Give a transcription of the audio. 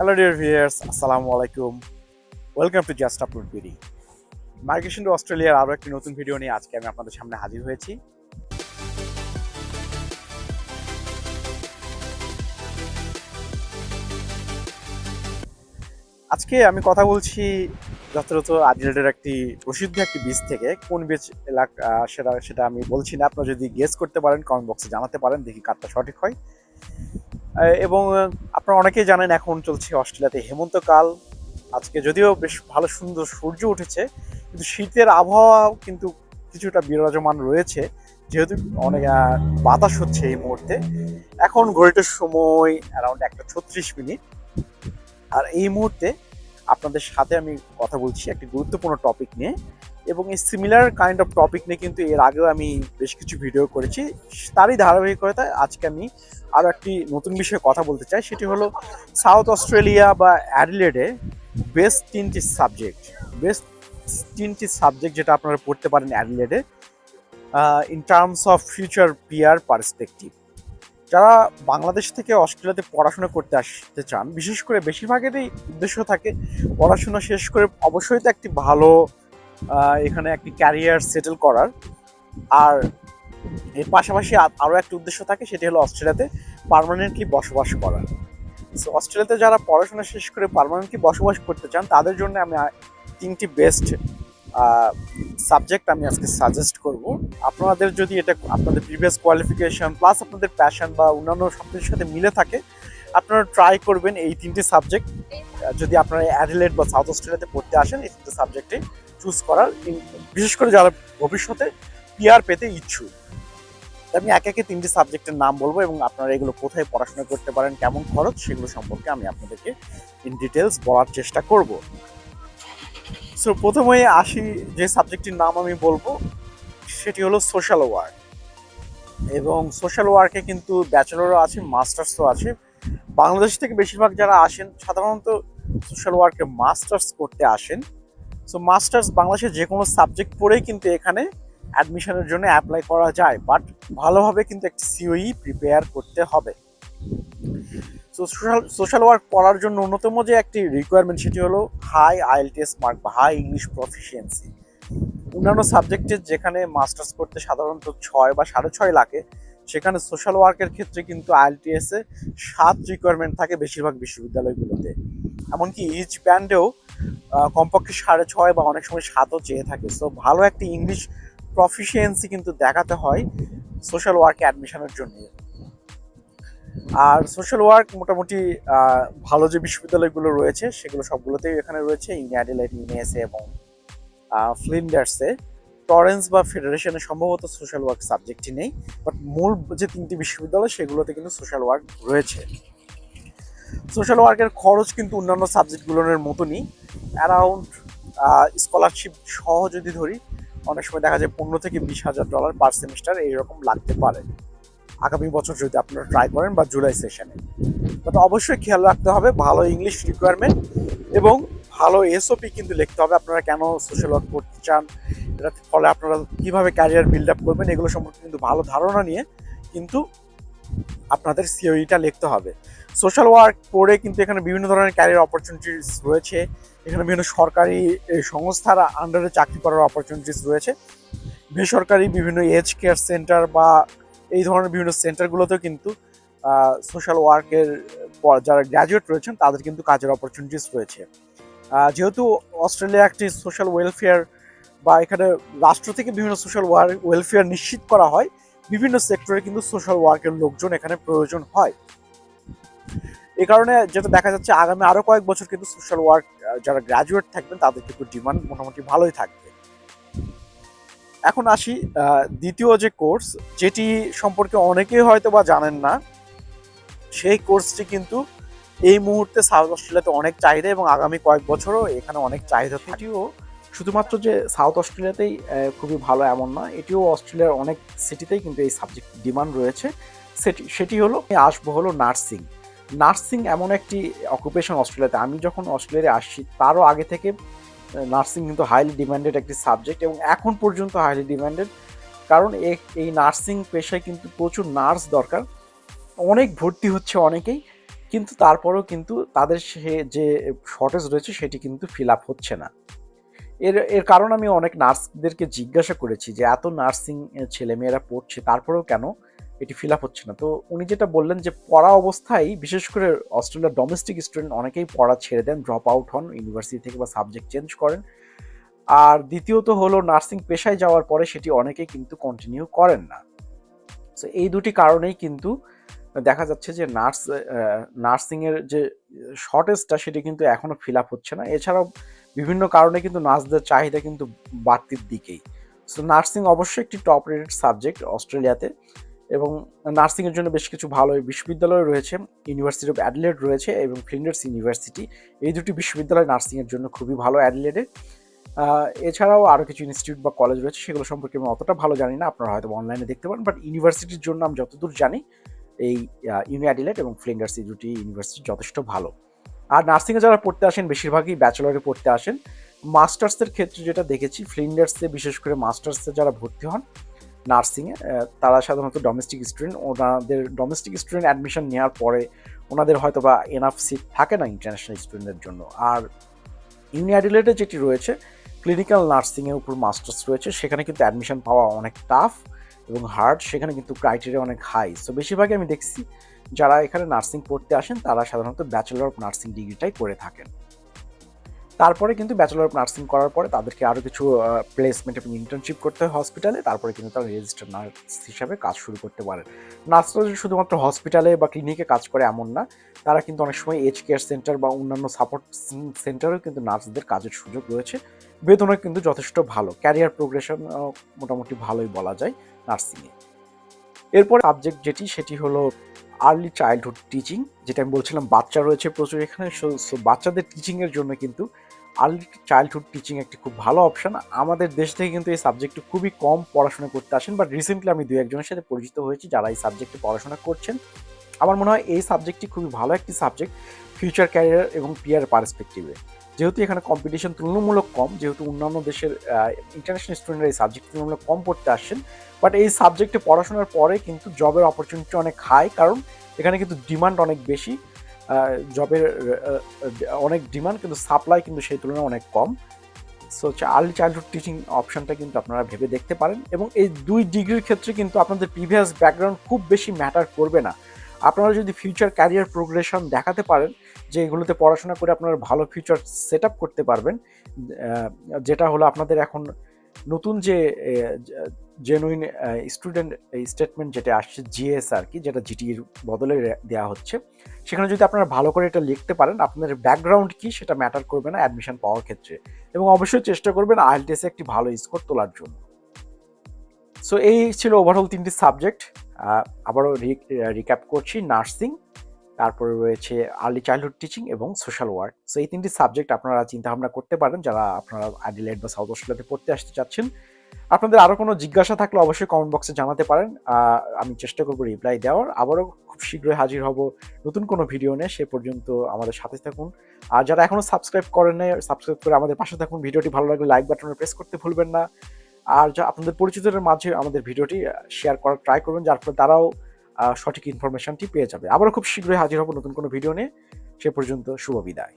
Hello dear viewers আসসালামু আলাইকুম welcome to just upload BD migration to অস্ট্রেলিয়ার আরও একটি নতুন ভিডিও নিয়ে আজকে আমি আপনাদের সামনে হাজির হয়েছি। আজকে আমি কথা বলছি যথাযথ আদিলেটের একটি প্রসিদ্ধ একটি বীজ থেকে। কোন বীজ এলাকা, সেটা সেটা আমি বলছি না। আপনারা যদি গেস করতে পারেন কমেন্ট বক্সে জানাতে পারেন, দেখি কারটা সঠিক হয়। এবং আপনারা অনেকেই জানেন এখন চলছে অস্ট্রেলিয়াতে হেমন্তকাল আজকে যদিও বেশ ভালো সুন্দর সূর্য উঠেছে, কিন্তু শীতের আবহাওয়া কিন্তু কিছুটা বিরাজমান রয়েছে। যেহেতু অনেক বাতাস হচ্ছে এই মুহূর্তে। এখন ঘড়িটার সময় অ্যারাউন্ড একটা ছত্রিশ মিনিট। আর এই মুহূর্তে আপনাদের সাথে আমি কথা বলছি একটি গুরুত্বপূর্ণ টপিক নিয়ে। এবং এই সিমিলার কাইন্ড অফ টপিক নিয়ে কিন্তু এর আগেও আমি বেশ কিছু ভিডিও করেছি। তারই ধারাবাহিকতায় আজকে আমি আরও একটি নতুন বিষয়ে কথা বলতে চাই। সেটি হলো সাউথ অস্ট্রেলিয়া বা অ্যাডিলেডে বেস্ট তিনটি সাবজেক্ট বেস্ট তিনটি সাবজেক্ট যেটা আপনারা পড়তে পারেন অ্যাডিলেডে in terms of future peer perspective যারা বাংলাদেশ থেকে অস্ট্রেলিয়াতে পড়াশোনা করতে আসতে চান, বিশেষ করে বেশিরভাগেরই উদ্দেশ্য থাকে পড়াশোনা শেষ করে অবশ্যই তো একটি ভালো এখানে একটি ক্যারিয়ার সেটেল করার। আর এর পাশাপাশি আরও একটা উদ্দেশ্য থাকে, সেটি হলো অস্ট্রেলিয়াতে পার্মানেন্টলি বসবাস করা। সো অস্ট্রেলিয়াতে যারা পড়াশোনা শেষ করে পার্মানেন্টলি বসবাস করতে চান, তাদের জন্য আমি তিনটি বেস্ট সাবজেক্ট আমি আজকে সাজেস্ট করব। আপনাদের যদি এটা আপনাদের প্রিভিয়াস কোয়ালিফিকেশন প্লাস আপনাদের প্যাশন বা অন্যান্য সব কিছুর সাথে মিলে থাকে, আপনারা ট্রাই করবেন এই তিনটি সাবজেক্ট যদি আপনারা অ্যাডিলেট বা সাউথ অস্ট্রেলিয়াতে পড়তে আসেন, এই তিনটে সাবজেক্টে চুজ করার বিশেষ করে যারা ভবিষ্যতে পিআর পেতে ইচ্ছুক, আমি একে একে তিনটি সাবজেক্টের নাম বলব এবং আপনারা এগুলো কোথায় পড়াশোনা করতে পারেন, কেমন খরচ সেগুলো সম্পর্কে আমি আপনাদেরকে ইন ডিটেলস বলার চেষ্টা করব। সো প্রথমে আসি যে সাবজেক্টটির নাম আমি বলব, সেটি হলো সোশ্যাল ওয়ার্ক এবং সোশ্যাল ওয়ার্কে কিন্তু ব্যাচেলরও আছে মাস্টার্সও আছে। বাংলাদেশ থেকে বেশিরভাগ যারা আসেন, সাধারণত সোশ্যাল ওয়ার্কে মাস্টার্স করতে আসেন। সো মাস্টার্স বাংলাদেশের যে কোনো সাবজেক্ট পড়েই কিন্তু এখানে অ্যাডমিশনের জন্য অ্যাপ্লাই করা যায় বাট ভালোভাবে কিন্তু একটি সিওই প্রিপেয়ার করতে হবে। সো সোশ্যাল সোশ্যাল ওয়ার্ক পড়ার জন্য অন্যতম যে একটি রিকোয়ারমেন্ট সেটি হলো হাই আইএলটিএস মার্ক বা হাই ইংলিশ প্রফিসিয়েন্সি অন্যান্য সাবজেক্টে যেখানে মাস্টার্স করতে সাধারণত ছয় বা সাড়ে ছয় লাগে, সেখানে সোশ্যাল ওয়ার্কের ক্ষেত্রে কিন্তু আইএলটিএস সাত রিকোয়ারমেন্ট থাকে বেশিরভাগ বিশ্ববিদ্যালয়গুলোতে। এমনকি ইচ ব্যান্ডেও কমপক্ষে সাড়ে ছয় বা অনেক সময় সাতও চেয়ে থাকে। সো ভালো একটি ইংলিশ প্রফিসিয়েন্সি কিন্তু দেখাতে হয় সোশ্যাল ওয়ার্কে অ্যাডমিশনের জন্য। আর সোশ্যাল ওয়ার্ক মোটামুটি ভালো যে বিশ্ববিদ্যালয়গুলো রয়েছে, সেগুলো সবগুলোতেই এখানে রয়েছে। ইউনিয়াডিলাইট ইউনিএসএ এবং ফ্লিন্ডার্সে টরেন্স বা ফেডারেশনে সম্ভবত সোশ্যাল ওয়ার্ক সাবজেক্টই নেই। বাট মূল যে তিনটি বিশ্ববিদ্যালয়, সেগুলোতে কিন্তু সোশ্যাল ওয়ার্ক রয়েছে। সোশ্যাল ওয়ার্কের খরচ কিন্তু অন্যান্য সাবজেক্টগুলোর মতনই। অ্যারাউন্ড স্কলারশিপ সহ যদি ধরি, অনেক সময় দেখা যায় পনেরো থেকে বিশ হাজার ডলার পার সেমিস্টার এইরকম লাগতে পারে। আগামী বছর যদি আপনারা ট্রাই করেন বা জুলাই সেশনে বাট অবশ্যই খেয়াল রাখতে হবে, ভালো ইংলিশ রিকোয়ারমেন্ট এবং ভালো এসওপি কিন্তু লিখতে হবে। আপনারা কেন সোশ্যাল ওয়ার্ক করতে চান? এটার ফলে আপনারা কীভাবে ক্যারিয়ার বিল্ড আপ করবেন? এগুলো সম্পর্কে কিন্তু ভালো ধারণা নিয়ে কিন্তু আপনাদের সিওইটা লিখতে হবে। সোশ্যাল ওয়ার্ক পড়ে কিন্তু এখানে বিভিন্ন ধরনের ক্যারিয়ার অপরচুনিটিস রয়েছে। এখানে বিভিন্ন সরকারি সংস্থার আন্ডারে চাকরি করার অপরচুনিটিস রয়েছে। বেসরকারি বিভিন্ন এজ কেয়ার সেন্টার বা এই ধরনের বিভিন্ন সেন্টারগুলোতেও কিন্তু সোশ্যাল ওয়ার্কের যারা গ্র্যাজুয়েট রয়েছেন, তাদের কিন্তু কাজের অপরচুনিটিস রয়েছে। যেহেতু অস্ট্রেলিয়া একটি সোশ্যাল ওয়েলফেয়ার বা এখানে রাষ্ট্র থেকে বিভিন্ন সোশ্যাল ওয়েলফেয়ার নিশ্চিত করা হয় বিভিন্ন সেক্টরে কিন্তু সোশ্যাল ওয়ার্কের লোকজন এখানে প্রয়োজন হয়। এই কারণে যেটা দেখা যাচ্ছে, আগামী আরও কয়েক বছর কিন্তু সোশ্যাল ওয়ার্ক যারা গ্র্যাজুয়েট থাকবেন, তাদের কিন্তু ডিমান্ড মোটামুটি ভালোই থাকবে। এখন আসি দ্বিতীয় যে কোর্স যেটি সম্পর্কে অনেকেই হয়তো বা জানেন না, সেই কোর্সটি কিন্তু এই মুহূর্তে সাউথ অস্ট্রেলিয়াতে অনেক চাহিদা এবং আগামী কয়েক বছরও এখানে অনেক চাহিদা এটিও শুধুমাত্র যে সাউথ অস্ট্রেলিয়াতেই খুবই ভালো এমন না এটিও অস্ট্রেলিয়ার অনেক সিটিতেই কিন্তু এই সাবজেক্ট ডিমান্ড রয়েছে। সেটি সেটি হলো আসব হলো নার্সিং নার্সিং এমন একটি অকুপেশন অস্ট্রেলিয়াতে আমি যখন অস্ট্রেলিয়ায় আসছি, তারও আগে থেকে নার্সিং কিন্তু হাইলি ডিমান্ডেড একটি সাবজেক্ট এবং এখন পর্যন্ত হাইলি ডিমান্ডেড কারণ এই নার্সিং পেশায় কিন্তু প্রচুর নার্স দরকার। অনেক ভর্তি হচ্ছে অনেকেই, কিন্তু তারপরেও কিন্তু তাদের সে, যে শর্টেজ রয়েছে, সেটি কিন্তু ফিল আপ হচ্ছে না। এর এর কারণ আমি অনেক নার্সদেরকে জিজ্ঞাসা করেছি যে, এত নার্সিং ছেলেমেয়েরা পড়ছে, তারপরেও কেন এটি ফিল আপ হচ্ছে না? তো উনি যেটা বললেন যে, পড়া অবস্থায়, বিশেষ করে অস্ট্রেলিয়ার ডোমেস্টিক স্টুডেন্ট অনেকেই পড়া ছেড়ে দেন ড্রপ আউট হন ইউনিভার্সিটি থেকে বা সাবজেক্ট চেঞ্জ করেন। আর দ্বিতীয়ত হলো, নার্সিং পেশায় যাওয়ার পরে সেটি অনেকেই কিন্তু কন্টিনিউ করেন না। তো এই দুটি কারণেই কিন্তু দেখা যাচ্ছে যে, নার্স নার্সিংয়ের যে শর্টেজটা সেটি কিন্তু এখনও ফিল আপ হচ্ছে না। এছাড়াও বিভিন্ন কারণে কিন্তু নার্সদের চাহিদা কিন্তু বাড়তির দিকেই। সো নার্সিং অবশ্যই একটি টপ রেটেড সাবজেক্ট অস্ট্রেলিয়াতে এবং নার্সিংয়ের জন্য বেশ কিছু ভালো বিশ্ববিদ্যালয় রয়েছে ইউনিভার্সিটি অফ অ্যাডলেড রয়েছে এবং ফ্লিন্ডার্স ইউনিভার্সিটি এই দুটি বিশ্ববিদ্যালয় নার্সিংয়ের জন্য খুবই ভালো অ্যাডলেডে এছাড়াও আরও কিছু ইনস্টিটিউট বা কলেজ রয়েছে, সেগুলো সম্পর্কে আমি অতটা ভালো জানি না, আপনারা হয়তো অনলাইনে দেখতে পারেন বাট ইউনিভার্সিটির জন্য আমি যতদূর জানি, এই ইউনি অ্যাডিলেট এবং ফ্লিন্ডার্স এই দুটি ইউনিভার্সিটি যথেষ্ট ভালো। আর নার্সিংয়ে যারা পড়তে আসেন, বেশিরভাগই ব্যাচেলরে পড়তে আসেন। মাস্টার্সের ক্ষেত্রে যেটা দেখেছি, ফ্লিন্ডার্সে বিশেষ করে মাস্টার্সে যারা ভর্তি হন, নার্সিংয়ে তারা সাধারণত ডোমেস্টিক স্টুডেন্ট ওনাদের ডোমেস্টিক স্টুডেন্ট অ্যাডমিশন নেওয়ার পরে ওনাদের হয়তো বা এনাফ সিট থাকে না ইন্টারন্যাশনাল স্টুডেন্টের জন্য। আর ইউনি অ্যাডিলেটে যেটি রয়েছে ক্লিনিক্যাল নার্সিংয়ের উপর মাস্টার্স রয়েছে, সেখানে কিন্তু অ্যাডমিশন পাওয়া অনেক টাফ এবং হার্ড সেখানে কিন্তু ক্রাইটেরিয়া অনেক হাই সো বেশিরভাগই আমি দেখছি যারা এখানে নার্সিং পড়তে আসেন, তারা সাধারণত ব্যাচেলর অফ নার্সিং ডিগ্রিটাই করে থাকেন। তারপরে কিন্তু ব্যাচেলর অফ নার্সিং করার পরে তাদেরকে আরও কিছু প্লেসমেন্ট এবং ইন্টার্নশিপ করতে হয় হসপিটালে তারপরে কিন্তু তারা রেজিস্টার নার্স হিসাবে কাজ শুরু করতে পারেন নার্সরা শুধুমাত্র হসপিটালে বা ক্লিনিকে কাজ করে এমন না। তারা কিন্তু অনেক সময় এজ কেয়ার সেন্টার বা অন্যান্য সাপোর্ট সেন্টারেও কিন্তু নার্সদের কাজের সুযোগ রয়েছে। বেতনও কিন্তু যথেষ্ট ভালো। ক্যারিয়ার প্রোগ্রেশন মোটামুটি ভালোই বলা যায় নার্সিংয়ে। এরপর সাবজেক্ট যেটি, সেটি হলো আর্লি চাইল্ডহুড টিচিং যেটা আমি বলছিলাম, বাচ্চা রয়েছে প্রচুর এখানে সো বাচ্চাদের টিচিংয়ের জন্য কিন্তু আর্লি চাইল্ডহুড টিচিং একটি খুব ভালো অপশন আমাদের দেশ থেকে কিন্তু এই সাবজেক্টটি খুবই কম পড়াশোনা করতে আসেন বাট রিসেন্টলি আমি দু একজনের সাথে পরিচিত হয়েছি যারা এই সাবজেক্টে পড়াশোনা করছেন। আমার মনে হয় এই সাবজেক্টটি খুবই ভালো একটি সাবজেক্ট ফিউচার ক্যারিয়ার এবং পিয়ার পার্সপেক্টিভে যেহেতু এখানে কম্পিটিশন তুলনামূলক কম, যেহেতু অন্যান্য দেশের ইন্টারন্যাশনাল স্টুডেন্টরা এই সাবজেক্ট তুলনামূলক কম পড়তে আসছেন বাট এই সাবজেক্টে পড়াশোনার পরে কিন্তু জবের অপরচুনিটি অনেক হাই কারণ এখানে কিন্তু ডিমান্ড অনেক বেশি জবের অনেক ডিমান্ড কিন্তু সাপ্লাই কিন্তু সেই তুলনায় অনেক কম। সো আর্লি চাইল্ডহুড টিচিং অপশনটা কিন্তু আপনারা ভেবে দেখতে পারেন এবং এই দুই ডিগ্রির ক্ষেত্রে কিন্তু আপনাদের প্রিভিয়াস ব্যাকগ্রাউন্ড খুব বেশি ম্যাটার করবে না। আপনারা যদি ফিউচার ক্যারিয়ার প্রোগ্রেশন দেখাতে পারেন, যে এগুলোতে পড়াশোনা করে আপনারা ভালো ফিউচার সেট করতে পারবেন যেটা হলো আপনাদের এখন নতুন যে জেনুইন স্টুডেন্ট স্টেটমেন্ট যেটা আসছে জিএস আর কি, যেটা জিটির বদলে দেওয়া হচ্ছে, সেখানে যদি আপনারা ভালো করে এটা লিখতে পারেন, আপনাদের ব্যাকগ্রাউন্ড কি সেটা ম্যাটার করবে না অ্যাডমিশন পাওয়ার ক্ষেত্রে। এবং অবশ্যই চেষ্টা করবেন আইএলটিএসে একটি ভালো স্কোর তোলার জন্য। সো এই ছিল ওভারঅল তিনটি সাবজেক্ট আবারও রিক্যাপ করছি নার্সিং তারপরে রয়েছে আর্লি চাইল্ডহুড টিচিং এবং সোশ্যাল ওয়ার্ক সো এই তিনটি সাবজেক্ট আপনারা চিন্তা ভাবনা করতে পারেন, যারা আপনারা আডিলেট বা সাউথ অস্ট্রেলিয়াতে পড়তে আসতে চাচ্ছেন। আপনাদের আরও কোনো জিজ্ঞাসা থাকলে অবশ্যই কমেন্ট বক্সে জানাতে পারেন। আমি চেষ্টা করব রিপ্লাই দেওয়ার। আবারও খুব শীঘ্রই হাজির হব নতুন কোনো ভিডিও নিয়ে। সে পর্যন্ত আমাদের সাথে থাকুন। আর যারা এখনও সাবস্ক্রাইব করেন সাবস্ক্রাইব করে আমাদের পাশে থাকুন। ভিডিওটি ভালো লাগলে লাইক বাটনে প্রেস করতে ভুলবেন না। আর যা আপনাদের পরিচিতদের মাঝে আমাদের ভিডিওটি শেয়ার করার ট্রাই করবেন, যার ফলে তারাও সঠিক ইনফরমেশনটি পেয়ে যাবে। আবারও খুব শীঘ্রই হাজির হব নতুন কোনো ভিডিও নিয়ে। সে পর্যন্ত শুভ বিদায়।